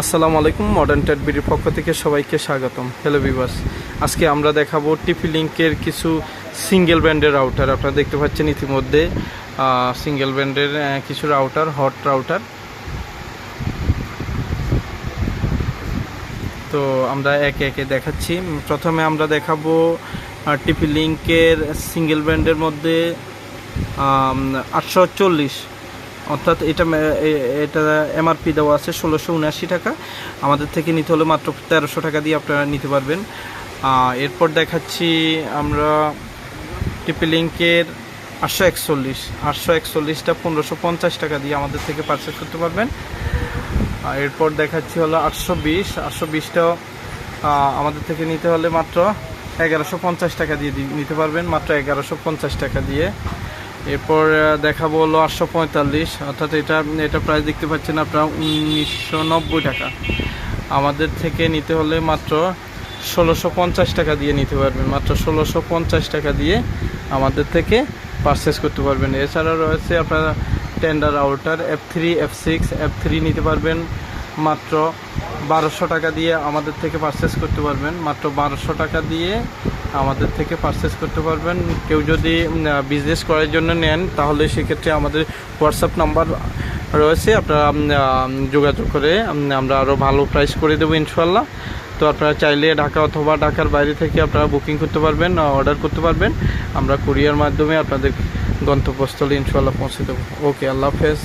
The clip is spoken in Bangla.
আসসালামু আলাইকুম মডার্ন টেট বিডির পক্ষ থেকে সবাইকে স্বাগতম। হ্যালো বিবাস আজকে আমরা দেখাবো টিপি লিঙ্কের কিছু সিঙ্গেল ব্যান্ডের রাউটার আপনারা দেখতে পাচ্ছেন ইতিমধ্যে সিঙ্গেল ব্যান্ডের কিছু রাউটার হট রাউটার তো আমরা একে একে দেখাচ্ছি। প্রথমে আমরা দেখাবো টিপি লিঙ্কের সিঙ্গেল ব্যান্ডের মধ্যে আটশো চল্লিশ। অর্থাৎ এটা এটা এমআরপি দেওয়া আছে ষোলোশো উনআশি টাকা। আমাদের থেকে নিতে হলে মাত্র তেরোশো টাকা দিয়ে আপনারা নিতে পারবেন। এরপর দেখাচ্ছি আমরা টিপি লিঙ্কের আটশো একচল্লিশ। আটশো একচল্লিশটা পনেরোশো পঞ্চাশ টাকা দিয়ে আমাদের থেকে পারচেস করতে পারবেন। এরপর দেখাচ্ছি হলো আটশো বিশ। আটশো বিশটাও আমাদের থেকে নিতে হলে মাত্র এগারোশো পঞ্চাশ টাকা দিয়ে নিতে পারবেন। মাত্র এগারোশো পঞ্চাশ টাকা দিয়ে। এরপর দেখাবো হলো আটশো পঁয়তাল্লিশ। অর্থাৎ এটা এটা প্রাইস দেখতে পাচ্ছেন আপনারা উনিশশো নব্বই টাকা। আমাদের থেকে নিতে হলে মাত্র ষোলোশো পঞ্চাশ টাকা দিয়ে নিতে পারবেন। মাত্র ষোলোশো পঞ্চাশ টাকা দিয়ে আমাদের থেকে পারচেস করতে পারবেন। এছাড়া রয়েছে আপনারা tender outer F three F six F three নিতে পারবেন। মাত্র বারোশো টাকা দিয়ে আমাদের থেকে পারচেস করতে পারবেন। মাত্র বারোশো টাকা দিয়ে আমাদের থেকে পারচেস করতে পারবেন। কেউ যদি বিজনেস করার জন্য নেন, তাহলে সেক্ষেত্রে আমাদের হোয়াটসঅ্যাপ নাম্বার রয়েছে। আপনারা যোগাযোগ করে আমরা আরও ভালো প্রাইস করে দেবো ইনশাল্লাহ তো আপনারা চাইলে ঢাকা অথবা ঢাকার বাইরে থেকে আপনারা বুকিং করতে পারবেন অর্ডার করতে পারবেন। আমরা কুরিয়ার মাধ্যমে আপনাদের গন্তব্যস্থলে ইনশাল্লাহ পৌঁছে দেবো। ওকে আল্লাহ হাফেজ।